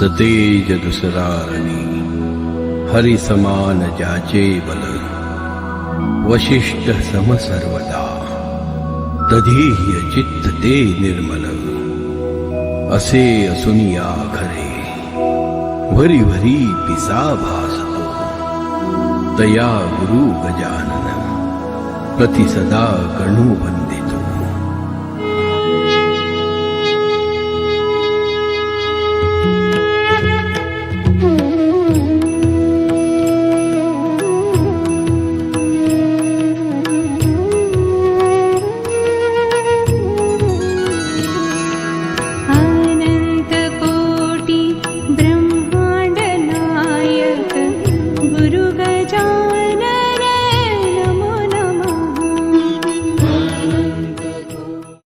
सतेजदुसरारणी हरिसमानजाचे बल। वशिष्ठ सम सर्वदा। दधीह्य चित्त ते निर्मल। असे असुनिया खरे। भरि भरि पिसा भासतो तया गुरु गजानन। प्रतिसदा कणुवन्